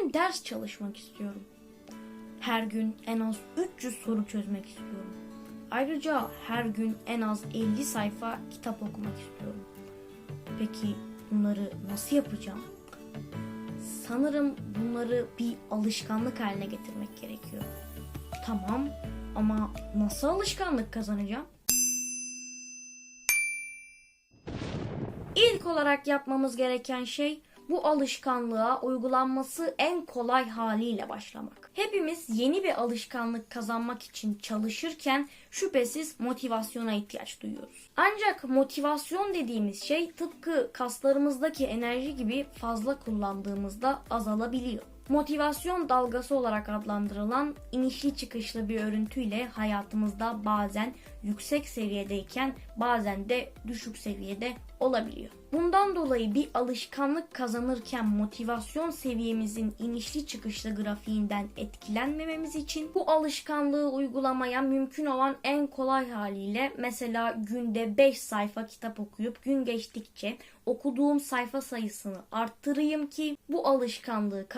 gün ders çalışmak istiyorum. Her gün en az 300 soru çözmek istiyorum. Ayrıca her gün en az 50 sayfa kitap okumak istiyorum. Peki bunları nasıl yapacağım? Sanırım bunları bir alışkanlık haline getirmek gerekiyor. Tamam ama nasıl alışkanlık kazanacağım? İlk olarak yapmamız gereken şey bu alışkanlığa uygulanması en kolay haliyle başlamak. Hepimiz yeni bir alışkanlık kazanmak için çalışırken şüphesiz motivasyona ihtiyaç duyuyoruz. Ancak motivasyon dediğimiz şey tıpkı kaslarımızdaki enerji gibi fazla kullandığımızda azalabiliyor. Motivasyon dalgası olarak adlandırılan inişli çıkışlı bir örüntüyle hayatımızda bazen yüksek seviyedeyken bazen de düşük seviyede olabiliyor. Bundan dolayı bir alışkanlık kazanırken motivasyon seviyemizin inişli çıkışlı grafiğinden etkilenmememiz için bu alışkanlığı uygulamaya mümkün olan en kolay haliyle mesela günde 5 sayfa kitap okuyup gün geçtikçe okuduğum sayfa sayısını arttırayım ki bu alışkanlığı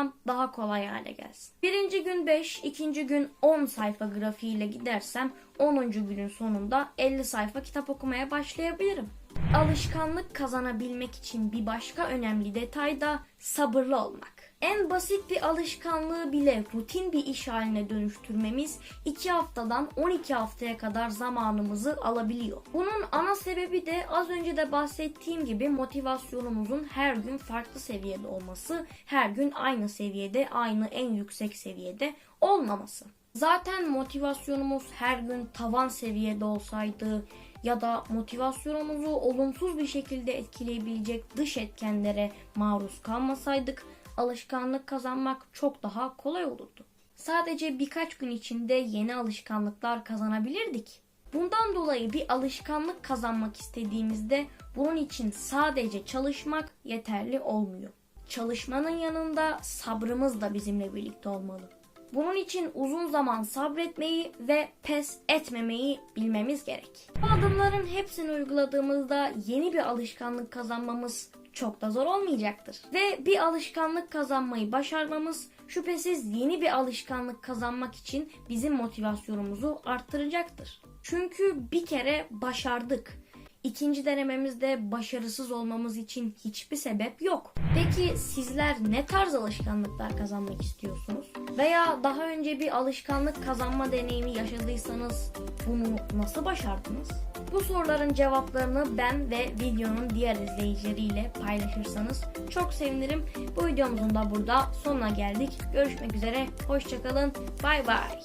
kazanmam daha kolay hale gelsin. Birinci gün 5, ikinci gün 10 sayfa grafiğiyle gidersem 10. günün sonunda 50 sayfa kitap okumaya başlayabilirim. Alışkanlık kazanabilmek için bir başka önemli detay da sabırlı olmak. En basit bir alışkanlığı bile rutin bir iş haline dönüştürmemiz 2 haftadan 12 haftaya kadar zamanımızı alabiliyor. Bunun ana sebebi de az önce de bahsettiğim gibi motivasyonumuzun her gün farklı seviyede olması, her gün aynı seviyede, aynı en yüksek seviyede olmaması. Zaten motivasyonumuz her gün tavan seviyede olsaydı ya da motivasyonumuzu olumsuz bir şekilde etkileyebilecek dış etkenlere maruz kalmasaydık alışkanlık kazanmak çok daha kolay olurdu. Sadece birkaç gün içinde yeni alışkanlıklar kazanabilirdik. Bundan dolayı bir alışkanlık kazanmak istediğimizde bunun için sadece çalışmak yeterli olmuyor. Çalışmanın yanında sabrımız da bizimle birlikte olmalı. Bunun için uzun zaman sabretmeyi ve pes etmemeyi bilmemiz gerek. Bu adımların hepsini uyguladığımızda yeni bir alışkanlık kazanmamız çok da zor olmayacaktır. Ve bir alışkanlık kazanmayı başarmamız şüphesiz yeni bir alışkanlık kazanmak için bizim motivasyonumuzu arttıracaktır. Çünkü bir kere başardık. İkinci denememizde başarısız olmamız için hiçbir sebep yok. Peki sizler ne tarz alışkanlıklar kazanmak istiyorsunuz? Veya daha önce bir alışkanlık kazanma deneyimi yaşadıysanız bunu nasıl başardınız? Bu soruların cevaplarını ben ve videonun diğer izleyicileriyle paylaşırsanız çok sevinirim. Bu videomuzun da burada sonuna geldik. Görüşmek üzere. Hoşçakalın. Bay bay.